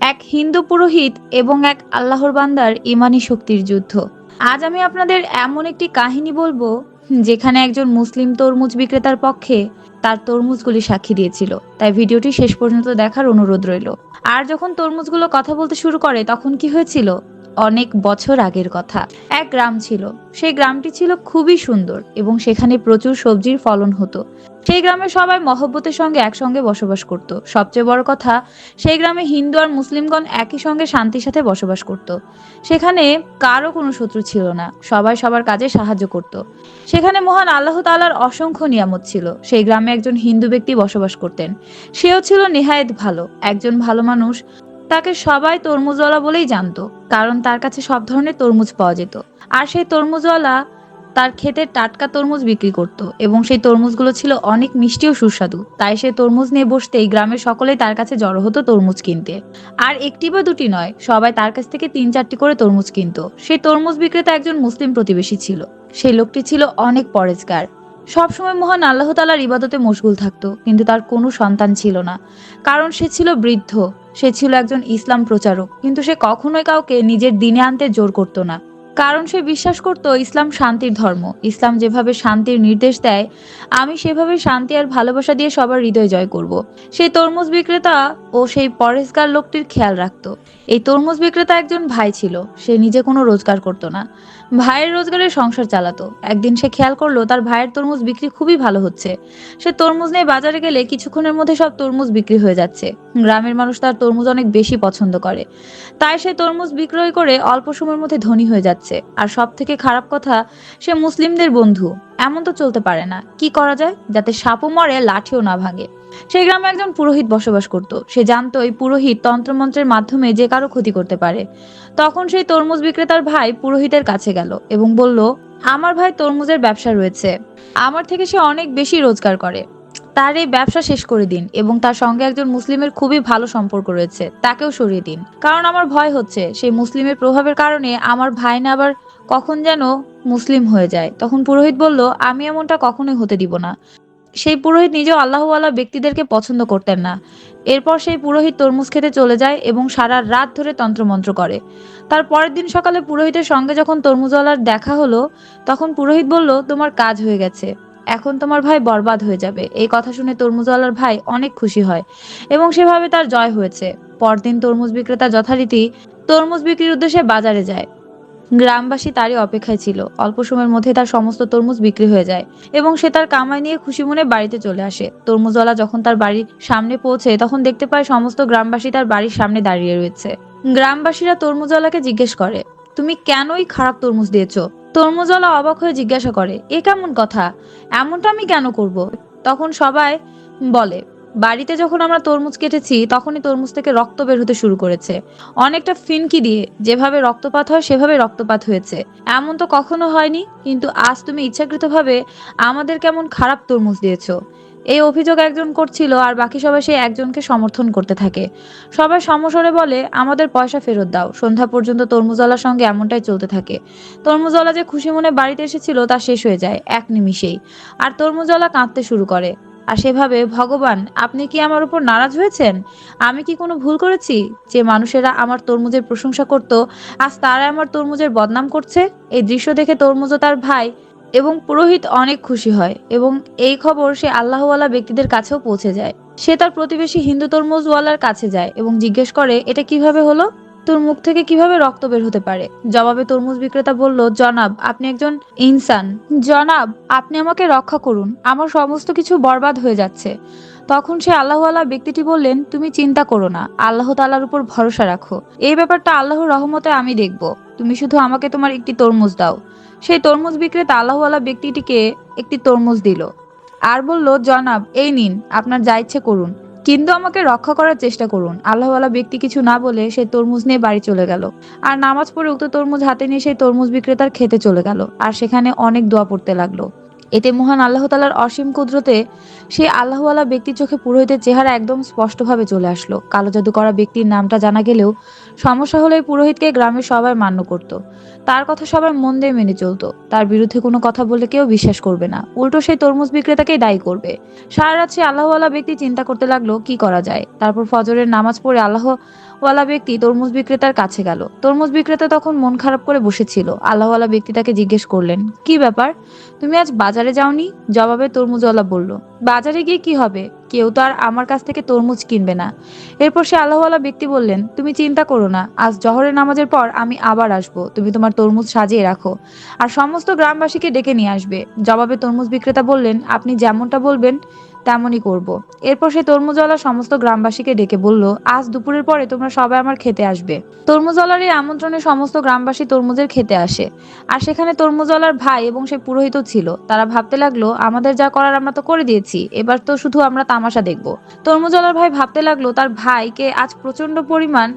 এক হিন্দু পুরোহিত এবং এক আল্লাহর বান্দার ইমানি শক্তির যুদ্ধ। আজ আমি আপনাদের এমন একটি কাহিনী বলব, যেখানে একজন মুসলিম তরমুজ বিক্রেতার পক্ষে তার তরমুজগুলি সাক্ষী দিয়েছিল। তাই ভিডিওটি শেষ পর্যন্ত দেখার অনুরোধ রইল। আর যখন তরমুজগুলো কথা বলতে শুরু করে, তখন কি হয়েছিল? অনেক বছর আগের কথা। এক গ্রাম ছিল। সেই গ্রামটি ছিল খুবই সুন্দর এবং সেখানে প্রচুর সবজির ফলন হতো। সেই গ্রামে সবাই মহব্বতের সঙ্গে একসঙ্গে বসবাস করত। সবচেয়ে বড় কথা, সেই গ্রামে হিন্দু আর মুসলিমগণ একই সঙ্গে শান্তির সাথে বসবাস করত। সেখানে কারও কোনো শত্রু ছিল না। সবাই সবার কাজে সাহায্য করত। সেখানে মহান আল্লাহ তাআলার অসংখ্য নিয়ামত ছিল। সেই গ্রামে একজন হিন্দু ব্যক্তি বসবাস করতেন। সেও ছিল নেহায়েত ভালো। একজন ভালো মানুষ। তাকে সবাই তরমুজওয়ালা বলেই জানতো, কারণ তার কাছে সব ধরনের তরমুজ পাওয়া যেত। আর সেই তরমুজওয়ালা তার ক্ষেতের টাটকা তরমুজ বিক্রি করত এবং সেই তরমুজগুলো ছিল অনেক মিষ্টি ও সুস্বাদু। তাই সে তরমুজ নিয়ে বসতেই গ্রামের সকলেই তার কাছে জড়ো হতো তরমুজ কিনতে। আর একটি বা দুটি নয়, সবাই তার কাছ থেকে তিন চারটি করে তরমুজ কিনতো। সেই তরমুজ বিক্রেতা একজন মুসলিম প্রতিবেশী ছিল। সেই লোকটি ছিল অনেক পরেজগার। সবসময় মহান আল্লাহ তালার ইবাদতে মশগুল থাকত, কিন্তু তার কোনো সন্তান ছিল না। কারণ সে ছিল বৃদ্ধ, সে ছিল একজন ইসলাম প্রচারক, কিন্তু সে কখনোই কাউকে নিজের দিনে আনতে জোর করতো না। কারণ সে বিশ্বাস করত ইসলাম শান্তির ধর্ম। ইসলাম যেভাবে শান্তির নির্দেশ দেয়, আমি সেভাবে শান্তি আর ভালোবাসা দিয়ে সবার হৃদয় জয় করব। সেই তরমুজ বিক্রেতা ও সেই পরেশগার লোকটির খেয়াল রাখত। এই তরমুজ বিক্রেতা একজন ভাই ছিল। সে নিজে কোনো রোজগার করতো না। ভাইয়ের রোজগারে সংসার চালাতো। একদিন সে খেয়াল করল, তার ভাইয়ের তরমুজ বিক্রি খুবই ভালো হচ্ছে। সে তরমুজ নিয়ে বাজারে গেলে কিছুক্ষণের মধ্যে সব তরমুজ বিক্রি হয়ে যাচ্ছে। গ্রামের মানুষ তার তরমুজ অনেক বেশি পছন্দ করে। তাই সে তরমুজ বিক্রয় করে অল্প সময়ের মধ্যে ধনী হয়ে যাচ্ছে। আর সব থেকে খারাপ কথা, সে মুসলিমদের বন্ধু। এমন তো চলতে পারে না। কি করা যায়? যাতে সাপও মরে, লাঠিও না ভাঙে। সেই গ্রামে একজন পুরোহিত বসবাস করত। সে জানতো এই পুরোহিত তন্ত্রমন্ত্রের মাধ্যমে যে কারও ক্ষতি করতে পারে। তখন সেই তরমুজ বিক্রেতার ভাই পুরোহিতের কাছে গেল এবং বলল, আমার ভাই তরমুজের ব্যবসা রয়েছে। আমার থেকে সে অনেক বেশি রোজগার করে। তার এই ব্যবসা শেষ করে দিন এবং তার সঙ্গে একজন মুসলিমের খুবই ভালো সম্পর্ক রয়েছে, তাকেও সরিয়ে দিন। কারণ আমার ভয় হচ্ছে, সেই মুসলিমের প্রভাবের কারণে আমার ভাই না আবার কখন যেন মুসলিম হয়ে যায়। তখন পুরোহিত বলল, আমি এমনটা কখনোই হতে দিব না। সেই পুরোহিত নিজেও আল্লাহওয়ালা ব্যক্তিদেরকে পছন্দ করতেন না। এরপর সেই পুরোহিত তরমুজ খেতে চলে যায় এবং সারা রাত ধরে তন্ত্রমন্ত্র করে। তার পরের দিন সকালে পুরোহিতের সঙ্গে যখন তরমুজওয়ালার দেখা হলো, তখন পুরোহিত বলল, তোমার কাজ হয়ে গেছে। এখন তোমার ভাই বরবাদ হয়ে যাবে। এই কথা শুনে তরমুজওয়ালার ভাই অনেক খুশি হয় এবং সেভাবে তার জয় হয়েছে। পরদিন তরমুজ বিক্রেতা যথারীতি তরমুজ বিক্রির উদ্দেশ্যে বাজারে যায়। গ্রামবাসী তারই অপেক্ষায় ছিল। অল্প সময়ের মধ্যে তার সমস্ত তরমুজ বিক্রি হয়ে যায় এবং সে তার কামাই নিয়ে খুশি মনে বাড়িতে চলে আসে। তরমুজওয়ালা যখন তার বাড়ির সামনে পৌঁছে, তখন দেখতে পায় সমস্ত গ্রামবাসী তার বাড়ির সামনে দাঁড়িয়ে রয়েছে। গ্রামবাসীরা তরমুজওয়ালাকে জিজ্ঞেস করে, তুমি কেনই খারাপ তরমুজ দিয়েছ? তরমুজওয়ালা অবাক হয়ে জিজ্ঞাসা করে, এ কেমন কথা? এমনটা আমি কেন করব? তখন সবাই বলে, বাড়িতে যখন আমরা তরমুজ কেটেছি, তখনই তরমুজ থেকে রক্ত বের হতে শুরু করেছে। অনেকটা ফিনকি দিয়ে যেভাবে রক্তপাত হয়, সেভাবে রক্তপাত হয়েছে। এমন তো কখনো হয়নি, কিন্তু আজ তুমি ইচ্ছাকৃতভাবে আমাদের কেমন খারাপ তরমুজ দিয়েছ। এই অভিযোগ একজন করছিল আর বাকি সবাই সেই একজনকে সমর্থন করতে থাকে। সবাই সমস্বরে বলে, আমাদের পয়সা ফেরত দাও। সন্ধ্যা পর্যন্ত তরমুজওয়ালার সঙ্গে এমনটাই চলতে থাকে। তরমুজওয়ালা যে খুশি মনে বাড়িতে এসেছিল তা শেষ হয়ে যায়, এক নিমিষেই। আর তরমুজওয়ালা কাঁদতে শুরু করে। আর সেভাবে, ভগবান, আপনি কি আমার উপর নারাজ হয়েছেন? আমি কি কোনো ভুল করেছি? যে মানুষেরা আমার তরমুজের প্রশংসা করত, আজ তারা আমার তরমুজের বদনাম করছে? এই দৃশ্য দেখে তরমুজ তার ভাই এবং পুরোহিত অনেক খুশি হয় এবং এই খবর সে আল্লাহওয়ালা ব্যক্তিদের কাছেও পৌঁছে যায়। সে তার প্রতিবেশী হিন্দু তরমুজওয়ালার কাছে যায় এবং জিজ্ঞেস করে, এটা কীভাবে হলো? তোর মুখ থেকে কীভাবে রক্ত বের হতে পারে? জবাবে তরমুজ বিক্রেতা বলল, জনাব, আপনি একজন ইনসান। জনাব, আপনি আমাকে রক্ষা করুন। আমার সমস্ত কিছু বরবাদ হয়ে যাচ্ছে। তখন সে আল্লাহওয়ালা ব্যক্তিটি বললেন, তুমি চিন্তা করো না। আল্লাহ তালার উপর ভরসা রাখো। এই ব্যাপারটা আল্লাহর রহমতে আমি দেখব। তুমি শুধু আমাকে তোমার একটি তরমুজ দাও। সেই তরমুজ বিক্রেতা আল্লাহওয়ালা ব্যক্তিটিকে একটি তরমুজ দিল। আর বলল, জনাব, এই নিন, আপনার যা ইচ্ছে করুন। কিন্তু আমাকে রক্ষা করার চেষ্টা করুন। আল্লাহওয়ালা ব্যক্তি কিছু না বলে সেই তরমুজ নিয়ে বাড়ি চলে গেল। আর নামাজ পড়ে উক্ত তরমুজ হাতে নিয়ে সেই তরমুজ বিক্রেতার খেতে চলে গেল। আর সেখানে অনেক দোয়া পড়তে লাগল। এতে মহান আল্লাহ তালার অসীম কুদরতে সেই আল্লাহওয়ালা ব্যক্তির চোখে পুরোহিতের চেহারা একদম স্পষ্টভাবে চলে আসলো। কালো জাদু করা ব্যক্তির নামটা জানা গেলেও সমস্যা হলে পুরোহিতকে গ্রামের সবাই মান্য করত। তার কথা সবাই মন দিয়ে মেনে চলতো। তার বিরুদ্ধে কোনো কথা বলে কেউ বিশ্বাস করবে না। উল্টো সেই তরমুজ বিক্রেতাকেই দায়ী করবে। সারা রাত সে আল্লাহওয়ালা ব্যক্তি চিন্তা করতে লাগল, কি করা যায়? তারপর ফজরের নামাজ পড়ে আল্লাহ ওয়ালা ব্যক্তি তরমুজ বিক্রেতার কাছে গেল। তরমুজ বিক্রেতা তখন মন খারাপ করে বসেছিল। আল্লাহওয়ালা ব্যক্তি তাকে জিজ্ঞেস করলেন, কি ব্যাপার? তুমি আজ বাজারে যাওনি? জবাবে তরমুজওয়ালা বলল, বাজারে গিয়ে কি হবে? কেউ তো আর আমার কাছ থেকে তরমুজ কিনবে না। এরপর সে আল্লাহওয়ালা ব্যক্তি বললেন, তুমি চিন্তা করো না, আজ জহরের নামাজের পর আমি আবার আসব। তুমি তোমার তরমুজ সাজিয়ে রাখো। আর সমস্ত গ্রামবাসীকে ডেকে নিয়ে আসবে। জবাবে তরমুজ বিক্রেতা বললেন, আপনি যেমনটা বলবেন তেমনই করব। এরপর সে তরমুজওয়ালা সমস্ত গ্রামবাসীকে ডেকে বলল, আজ দুপুরের পরে তোমরা সবাই আমার খেতে আসবে। তরমুজওয়ালার এই আমন্ত্রণে সমস্ত গ্রামবাসী তরমুজের খেতে আসে। আর সেখানে তরমুজওয়ালার ভাই এবং সে পুরোহিত ছিল। তারা ভাবতে লাগল, আমাদের যা করার আমরা তো করে দিয়েছি। এবার তো শুধু আমরা তামাশা দেখব। তরমুজওয়ালার ভাই ভাবতে লাগল, তার ভাইকে আজ প্রচণ্ড পরিমাণ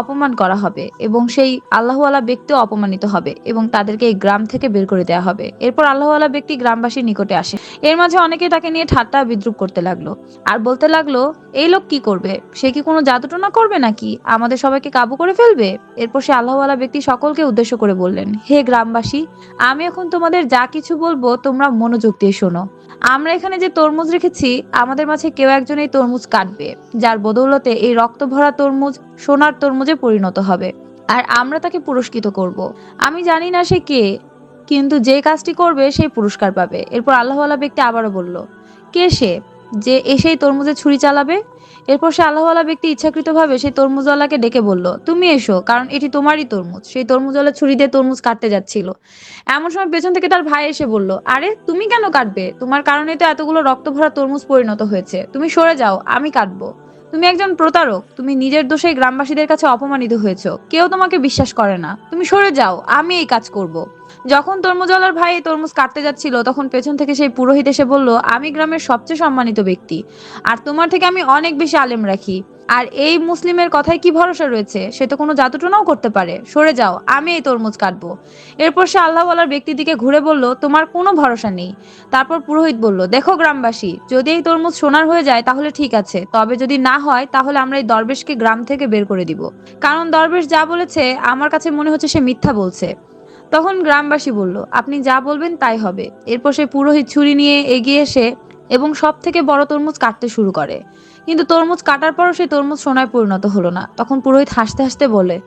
অপমান করা হবে এবং সেই আল্লাহওয়ালা ব্যক্তিও অপমানিত হবে এবং তাদেরকে এই গ্রাম থেকে বের করে দেওয়া হবে। এরপর আল্লাহওয়ালা ব্যক্তি গ্রামবাসীর নিকটে আসে। এর মাঝে অনেকে তাকে নিয়ে ঠাট্টা, বিদ্রুপ করতে লাগল। আর বলতে লাগল, এই লোক কি করবে? সে কি কোনো জাদুটোনা করবে নাকি? আমাদের সবাইকে কাবু করে ফেলবে? এরপর সে আল্লাহওয়ালা ব্যক্তি সকলকে উদ্দেশ্য করে বললেন, হে গ্রামবাসী, আমি এখন তোমাদের যা কিছু বলব তোমরা মনোযোগ দিয়ে শোনো। আমরা এখানে যে তরমুজ রেখেছি, আমাদের মাঝে কেউ একজন এই তরমুজ কাটবে, যার বদৌলতে এই রক্ত ভরা তরমুজ সোনার তরমুজে পরিণত হবে, আর আমরা তাকে পুরস্কৃত করব। আমি জানি না সে কে, কিন্তু যে কাজটি করবে, সেই পুরস্কার পাবে। এরপর আল্লাহওয়ালা ব্যক্তি আবারও বলল কে সে? যে এসেই তরমুজে ছুরি চালাবে? এরপর সে আল্লাহওয়ালা ব্যক্তি ইচ্ছাকৃতভাবে সেই তরমুজওয়ালাকে ডেকে বলল, তুমি এসো, কারণ এটি তোমারই তরমুজ। সেই তরমুজওয়ালা ছুরি দিয়ে তরমুজ কাটতে যাচ্ছিল। এমন সময় পেছন থেকে তার ভাই এসে বলল, আরে, তুমি কেন কাটবে? তোমার কারণে তো এতগুলো রক্ত ভরা তরমুজ পরিণত হয়েছে। তুমি সরে যাও, আমি কাটবো। তুমি একজন প্রতারক, তুমি নিজের দোষে গ্রামবাসীদের কাছে অপমানিত হয়েছো। কেউ তোমাকে বিশ্বাস করে না। তুমি সরে যাও, আমি এই কাজ করব। যখন তরমুজওয়ালার ভাই তরমুজ কাটতে যাচ্ছিল, তখন পেছন থেকে সেই পুরোহিত এসে বলল, আমি গ্রামের সবচেয়ে সম্মানিত ব্যক্তি, আর তোমার থেকে আমি অনেক বেশি আলেম রাখি। আর এই মুসলিমের কথায় কি ভরসা রয়েছে? সে তো কোনো জাদুটনাও করতে পারে। সরে যাও, আমি এই তরমুজ কাটবো। এরপর সে আল্লাহওয়ালার ব্যক্তির দিকে ঘুরে বলল, তোমার কোনো ভরসা নেই। তারপর পুরোহিত বলল, দেখো গ্রামবাসী, যদি এই তরমুজ সোনার হয়ে যায় তাহলে ঠিক আছে, তবে যদি না হয় তাহলে আমরা এই দরবেশকে গ্রাম থেকে বের করে দিব। কারণ দরবেশ যা বলেছে, আমার কাছে মনে হচ্ছে সে মিথ্যা বলছে। তখন গ্রামবাসী বলল, আপনি যা বলবেন তাই হবে। এরপর সে পুরোহিত ছুরি নিয়ে এগিয়ে এসে এবং সব থেকে বড় তরমুজ কাটতে শুরু করে। কিন্তু তরমুজ কাটার পরও সেই তরমুজ সোনায় পরিণত হলো না। তখন পুরোহিত হাসতে হাসতে বলে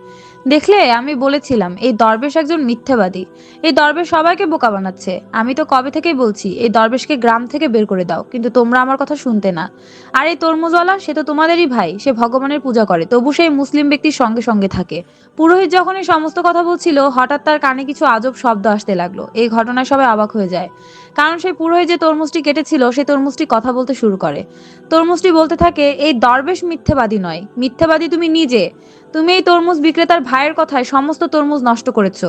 দেখলে আমি বলেছিলাম, এই দরবেশ একজন মিথ্যাবাদী। এই দরবেশ সবাইকে বোকা বানাচ্ছে। আমি তো কবে থেকেই বলছি, এই দরবেশকে গ্রাম থেকে বের করে দাও, কিন্তু তোমরা আমার কথা শুনতে না। আর এই তরমুজওয়ালা, সে তো তোমাদেরই ভাই, সে ভগবানের পূজা করে। তবু সেই মুসলিম ব্যক্তির সঙ্গে সঙ্গে থাকে। পুরোহিত যখন এই সমস্ত কথা বলছিল, হঠাৎ তার কানে কিছু আজব শব্দ আসতে লাগল। এই ঘটনায় সবাই অবাক হয়ে যায়। কারণ সেই পুরোহিত যে তরমুজটি কেটেছিল, সে তরমুজটি কথা বলতে শুরু করে। তরমুজটি বলতে থাকে, এই দরবেশ মিথ্যাবাদী নয়। মিথ্যাবাদী তুমি নিজে। তুমি এই তরমুজ বিক্রেতার ভাইয়ের কথায় সমস্ত তরমুজ নষ্ট করেছ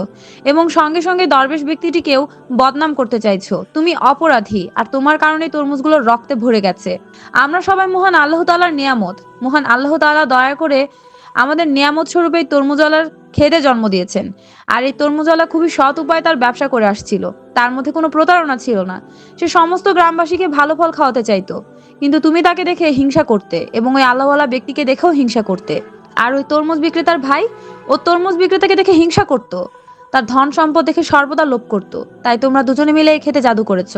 এবং সঙ্গে সঙ্গে দরবেশ ব্যক্তিটিকেও বদনাম করতে চাইছো। তুমি অপরাধী, আর তোমার কারণে তরমুজগুলো রক্তে ভরে গেছে। আমরা সবাই মহান আল্লাহ তালার নিয়ামত। মহান আল্লাহ তালা দয়া করে আমাদের নিয়ামত স্বরূপ এই তরমুজওয়ালার খেদে জন্ম দিয়েছেন। আর এই তরমুজওয়ালা খুবই সৎ উপায়ে তার ব্যবসা করে আসছিল। তার মধ্যে কোনো প্রতারণা ছিল না। সে সমস্ত গ্রামবাসীকে ভালো ফল খাওয়াতে চাইতো। কিন্তু তুমি তাকে দেখে হিংসা করতে এবং ওই আল্লাহওয়ালা ব্যক্তিকে দেখেও হিংসা করতে। আর ওই তরমুজ বিক্রেতার ভাই ও তরমুজ বিক্রেতাকে দেখে হিংসা করত। তার ধন সম্পদ দেখে সর্বদা লোভ করত। তাই তোমরা দুজনে মিলে এই খেতে জাদু করেছ।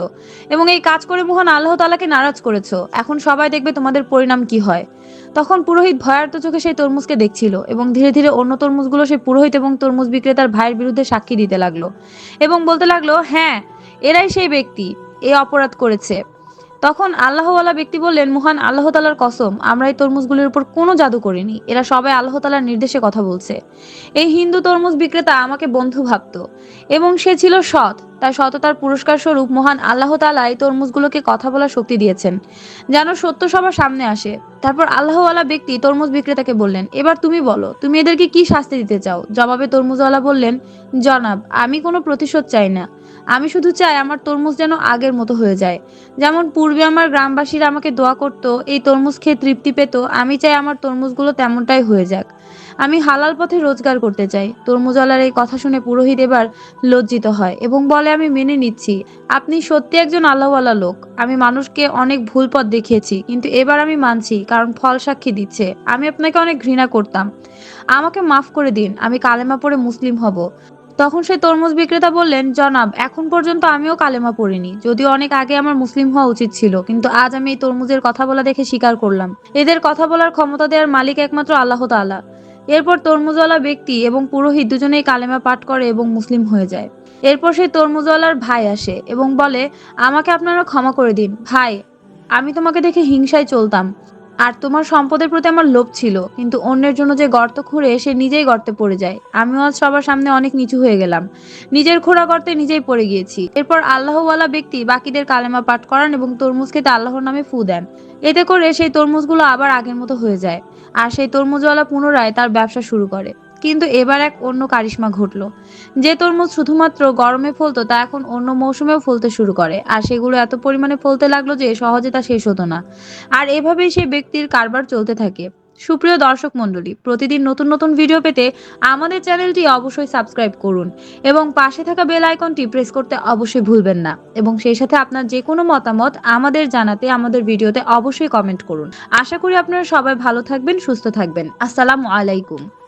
এবং এই কাজ করে মহান আল্লাহ তালাকে নারাজ করেছ। এখন সবাই দেখবে তোমাদের পরিণাম কি হয়। তখন পুরোহিত ভয়ার্ত চোখে সেই তরমুজকে দেখছিল এবং ধীরে ধীরে অন্য তরমুজগুলো সেই পুরোহিত এবং তরমুজ বিক্রেতার ভাইয়ের বিরুদ্ধে সাক্ষী দিতে লাগল। এবং বলতে লাগল হ্যাঁ এরাই সেই ব্যক্তি। এই অপরাধ করেছে। তখন আল্লাহওয়ালা ব্যক্তি বললেন, মহান আল্লাহ তালার কসম, আমরা এই তরমুজগুলির উপর কোনো জাদু করিনি। এরা সবাই আল্লাহ তালার নির্দেশে কথা বলছে। এই হিন্দু তরমুজ বিক্রেতা আমাকে বন্ধু ভাবতো, এবং সে ছিল সৎ। তার সততার পুরস্কার স্বরূপ মহান আল্লাহ তালা এই তরমুজগুলোকে কথা বলার শক্তি দিয়েছেন, যেন সত্য সবার সামনে আসে। তারপর আল্লাহওয়ালা ব্যক্তি তরমুজ বিক্রেতাকে বললেন, এবার তুমি বলো, তুমি এদেরকে কি শাস্তি দিতে চাও? জবাবে তরমুজওয়ালা বললেন, জনাব, আমি কোনো প্রতিশোধ চাই না। আমি শুধু চাই আমার তরমুজ যেন আগের মতো হয়ে যায়। যেমন পূর্বে আমার গ্রামবাসীরা আমাকে দোয়া করতো, এই তরমুজ খেয়ে তৃপ্তি পেত, আমি চাই আমার তরমুজগুলো তেমনটাই হয়ে যাক। আমি হালাল পথে রোজগার করতে চাই। তরমুজওয়ালার এই কথা শুনে পুরোহিত এবার লজ্জিত হয় এবং বলে, আমি মেনে নিচ্ছি। আপনি সত্যি একজন আল্লাহওয়ালা লোক। আমি মানুষকে অনেক ভুল পথ দেখিয়েছি, কিন্তু এবার আমি মানছি, কারণ ফল সাক্ষী দিচ্ছে। আমি আপনাকে অনেক ঘৃণা করতাম। আমাকে মাফ করে দিন। আমি কালেমা পড়ে মুসলিম হব। তখন সেই তরমুজ বিক্রেতা বললেন, জনাব, এখন পর্যন্ত আমিও কালেমা পড়িনি। যদিও অনেক আগে আমার মুসলিম হওয়া উচিত ছিল, কিন্তু আজ আমি এই তরমুজের কথা বলা দেখে স্বীকার করলাম। এদের কথা বলার ক্ষমতা দেওয়ার মালিক একমাত্র আল্লাহ তাআলা। এরপর তরমুজওয়ালা ব্যক্তি এবং পুরোহিত দুজনেই কালেমা পাঠ করে এবং মুসলিম হয়ে যায়। এরপর সেই তরমুজওয়ালার ভাই আসে এবং বলে, আমাকে আপনারা ক্ষমা করে দিন। ভাই, আমি তোমাকে দেখে হিংসায় চলতাম। আর তোমার সম্পদের প্রতি আমার লোভ ছিল, কিন্তু অন্যের জন্য যে গর্ত খুঁড়ে সে নিজেই গর্তে পড়ে যায়। আমিও আজ সবার সামনে অনেক নিচু হয়ে গেলাম। নিজের খোঁড়া গর্তে নিজেই পড়ে গিয়েছি। এরপর আল্লাহওয়ালা ব্যক্তি বাকিদের কালেমা পাঠ করান এবং তরমুজ খেতে আল্লাহর নামে ফু দেন। এতে করে সেই তরমুজগুলো আবার আগের মতো হয়ে যায়। আর সেই তরমুজওয়ালা পুনরায় তার ব্যবসা শুরু করে। কিন্তু এবার এক অন্য কারিশমা ঘটলো। যে তরমুজ শুধুমাত্র গরমে ফলতো, তা এখন অন্য মৌসুমেও ফলতে শুরু করে। আর সেগুলো এত পরিমাণে ফলতে লাগল যে সহজে তা শেষ হতো না। আর এভাবেই সেই ব্যক্তির কারবার চলতে থাকে। সুপ্রিয় দর্শক মণ্ডলী, প্রতিদিন নতুন নতুন ভিডিও পেতে আমাদের চ্যানেলটি অবশ্যই সাবস্ক্রাইব করুন এবং পাশে থাকা বেল আইকনটি প্রেস করতে অবশ্যই ভুলবেন না। এবং সেই সাথে আপনার যে কোনো মতামত আমাদের জানাতে, আমাদের ভিডিওতে অবশ্যই কমেন্ট করুন। আশা করি আপনারা সবাই ভালো থাকবেন, সুস্থ থাকবেন। আসসালামু আলাইকুম।